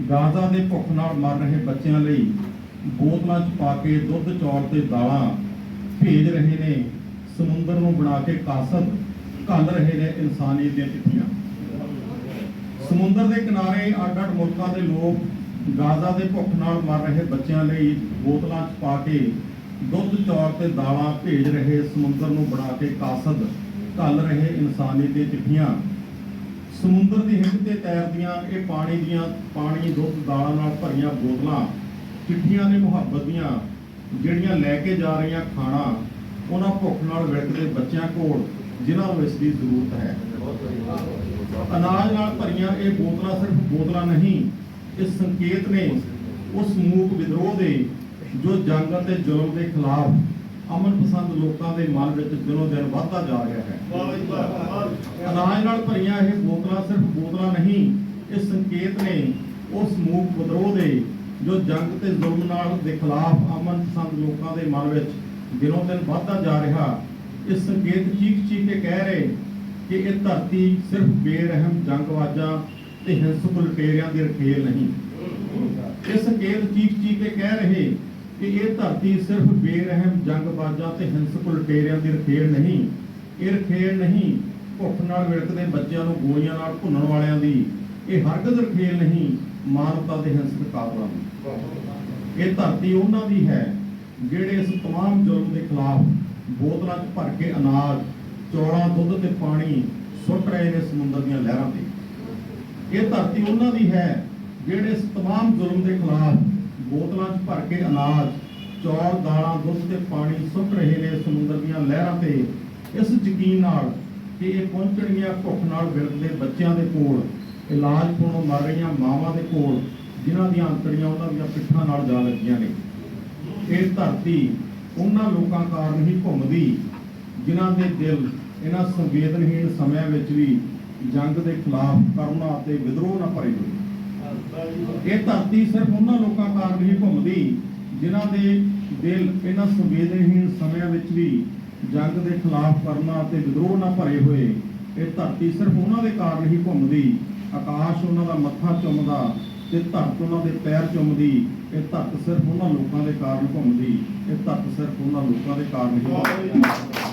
Gaza ਦੇ ਭੁੱਖ ਨਾਲ ਮਰ ਰਹੇ ਬੱਚਿਆਂ ਲਈ ਬੋਤਲਾਂ 'ਚ ਪਾ ਕੇ ਦੁੱਧ ਚੌਲ ਤੇ ਦਾਲਾਂ ਭੇਜ ਰਹੇ ਨੇ, ਸਮੁੰਦਰ ਨੂੰ ਬਣਾ ਕੇ ਕਾਸਤ ਘੱਲ ਰਹੇ ਨੇ ਇਨਸਾਨੀਅਤ ਦੀਆਂ ਚਿੱਠੀਆਂ। ਸਮੁੰਦਰ ਦੇ ਕਿਨਾਰੇ ਅੱਡ-ਅੱਡ ਮੁਲਕਾਂ ਦੇ ਲੋਕ ਗਾਜ਼ਾ ਦੇ ਭੁੱਖ ਨਾਲ ਮਰ ਰਹੇ ਬੱਚਿਆਂ ਲਈ ਬੋਤਲਾਂ 'ਚ ਪਾ ਕੇ ਦੁੱਧ ਚੌਰ ਤੇ ਦਾਲਾਂ ਭੇਜ ਰਹੇ ਸਮੁੰਦਰ ਨੂੰ ਬਣਾ ਕੇ ਕਾਸਦ ਘੱਲ ਰਹੇ ਇਨਸਾਨੀ ਦੀਆਂ ਚਿੱਠੀਆਂ। ਸਮੁੰਦਰ ਦੀ ਹਿੱਕ ਤੇ ਤੈਰਦੀਆਂ ਇਹ ਪਾਣੀ ਦੀਆਂ, ਪਾਣੀ ਦੁੱਧ ਦਾਲਾਂ ਨਾਲ ਭਰੀਆਂ ਬੋਤਲਾਂ, ਚਿੱਠੀਆਂ ਨੇ ਮੁਹੱਬਤ ਦੀਆਂ, ਜਿਹੜੀਆਂ ਲੈ ਕੇ ਜਾ ਰਹੀਆਂ ਖਾਣਾ, ਉਹਨਾਂ ਭੁੱਖ ਨਾਲ ਵਿਲਕਦੇ ਬੱਚਿਆਂ ਕੋਲ, ਜਿਨ੍ਹਾਂ ਨੂੰ ਇਸ ਦੀ ਜ਼ਰੂਰਤ ਹੈ। ਅਨਾਜ ਨਾਲ ਭਰੀਆਂ ਇਹ ਬੋਤਲਾਂ ਸਿਰਫ ਬੋਤਲਾਂ ਨਹੀਂ, ਇਹ ਸੰਕੇਤ ਨੇ ਉਸ ਮੂਕ ਵਿਦਰੋਹ ਦੇ, ਜੋ ਜੰਗ ਅਤੇ ਜ਼ੁਲਮ ਦੇ ਖਿਲਾਫ ਅਮਨ ਪਸੰਦ ਲੋਕਾਂ ਦੇ ਮਨ ਵਿੱਚ ਦਿਨੋ ਦਿਨ ਵੱਧਦਾ ਜਾ ਰਿਹਾ ਹੈ। ਅਨਾਜ ਨਾਲ ਭਰੀਆਂ ਇਹ ਬੋਤਲਾਂ ਸਿਰਫ ਬੋਤਲਾਂ ਨਹੀਂ, ਇਹ ਸੰਕੇਤ ਨੇ ਉਸ ਮੂਕ ਵਿਦਰੋਹ ਦੇ ਜੋ ਜੰਗ ਤੇ ਜ਼ੁਲਮ ਨਾਲ ਦੇ ਖਿਲਾਫ ਅਮਨ ਪਸੰਦ ਲੋਕਾਂ ਦੇ ਮਨ ਵਿੱਚ ਦਿਨੋਂ ਦਿਨ ਵੱਧਦਾ ਜਾ ਰਿਹਾ। ਇਹ ਸੰਕੇਤ ਚੀਕ ਚੀਖ ਕੇ ਕਹਿ ਰਹੇ ਕਿ ਇਹ ਧਰਤੀ ਸਿਰਫ ਬੇਰਹਿਮ ਜੰਗਵਾਜਾਂ ਤੇ ਹਿੰਸਕ ਲੁਟੇਰਿਆਂ ਦੀ ਰਖੇਲ ਨਹੀਂ। ਇਹ ਸੰਕੇਤ ਚੀਕ ਚੀਖ ਕੇ ਕਹਿ ਰਹੇ ਕਿ ਇਹ ਧਰਤੀ ਸਿਰਫ ਬੇਰਹਿਮ ਜੰਗਬਾਜ਼ਾਂ ਤੇ ਹਿੰਸਕ ਲੁਟੇਰਿਆਂ ਦੀ ਰਖੇਲ ਨਹੀਂ। ਇਹ ਰਖੇਲ ਨਹੀਂ ਭੁੱਖ ਨਾਲ ਵਿਲਕਦੇ ਬੱਚਿਆਂ ਨੂੰ ਗੋਲੀਆਂ ਨਾਲ ਭੁੰਨਣ ਵਾਲਿਆਂ ਦੀ ਇਹ ਹਰਗਜ਼ ਰਖੇਲ ਨਹੀਂ, ਮਾਨਵਤਾ ਦੇ ਹਿੰਸਕ ਕਾਬਲਾਂ ਦੀ। ਇਹ ਧਰਤੀ ਉਹਨਾਂ ਦੀ ਹੈ ਜਿਹੜੇ ਇਸ ਤਮਾਮ ਜ਼ੁਲਮ ਦੇ ਖਿਲਾਫ ਬੋਤਲਾਂ 'ਚ ਭਰ ਕੇ ਅਨਾਜ, ਚੌਲਾਂ, ਦੁੱਧ ਤੇ ਪਾਣੀ ਸੁੱਟ ਰਹੇ ਨੇ ਸਮੁੰਦਰ ਦੀਆਂ ਲਹਿਰਾਂ ਤੇ। ਇਹ ਧਰਤੀ ਉਹਨਾਂ ਦੀ ਹੈ ਜਿਹੜੇ ਇਸ ਤਮਾਮ ਜ਼ੁਲਮ ਦੇ ਖਿਲਾਫ ਬੋਤਲਾਂ 'ਚ ਭਰ ਕੇ ਅਨਾਜ, ਚੌਲ, ਦਾਲਾਂ, ਦੁੱਧ ਤੇ ਪਾਣੀ ਸੁੱਟ ਰਹੇ ਨੇ ਸਮੁੰਦਰ ਦੀਆਂ ਲਹਿਰਾਂ ਤੇ। ਇਸ ਯਕੀਨ ਨਾਲ ਕਿ ਇਹ ਪਹੁੰਚਣਗੀਆਂ ਭੁੱਖ ਨਾਲ ਵਿਰਕਦੇ ਬੱਚਿਆਂ ਦੇ ਕੋਲ, ਇਲਾਜ ਕੋਲੋਂ ਮਰ ਰਹੀਆਂ ਮਾਵਾਂ ਦੇ ਕੋਲ, ਜਿਨ੍ਹਾਂ ਦੀਆਂ ਅੰਤੜੀਆਂ ਉਹਨਾਂ ਦੀਆਂ ਪਿੱਠਾਂ ਨਾਲ ਜਾ ਲੱਗੀਆਂ ਨੇ। ਇਹ ਧਰਤੀ ਉਹਨਾਂ ਲੋਕਾਂ ਕਾਰਨ ਹੀ ਘੁੰਮਦੀ, ਜਿਨ੍ਹਾਂ ਦੇ ਦਿਲ ਇਹਨਾਂ ਸੰਵੇਦਨਹੀਣ ਸਮਿਆਂ ਵਿੱਚ ਵੀ ਜੰਗ ਦੇ ਖਿਲਾਫ ਕਰੁਣਾ ਅਤੇ ਵਿਦਰੋਹ ਨਾਲ ਭਰੇ ਹੋਏ ਇਹ ਧਰਤੀ ਸਿਰਫ ਉਹਨਾਂ ਲੋਕਾਂ ਕਾਰਨ ਹੀ ਘੁੰਮਦੀ, ਜਿਨ੍ਹਾਂ ਦੇ ਦਿਲ ਇਹਨਾਂ ਸੰਵੇਦਨਹੀਣ ਸਮਿਆਂ ਵਿੱਚ ਵੀ ਜੰਗ ਦੇ ਖਿਲਾਫ ਕਰਨਾ ਅਤੇ ਵਿਦਰੋਹ ਨਾਲ ਭਰੇ ਹੋਏ, ਇਹ ਧਰਤੀ ਸਿਰਫ ਉਹਨਾਂ ਦੇ ਕਾਰਨ ਹੀ ਘੁੰਮਦੀ। ਆਕਾਸ਼ ਉਹਨਾਂ ਦਾ ਮੱਥਾ ਚੁੰਮਦਾ ਤੇ ਧਰਤ ਉਹਨਾਂ ਦੇ ਪੈਰ ਚੁੰਮਦੀ। ਇਹ ਧਰਤ ਸਿਰਫ ਉਹਨਾਂ ਲੋਕਾਂ ਦੇ ਕਾਰਨ ਘੁੰਮਦੀ। ਇਹ ਧਰਤ ਸਿਰਫ ਉਹਨਾਂ ਲੋਕਾਂ ਦੇ ਕਾਰਨ ਹੀ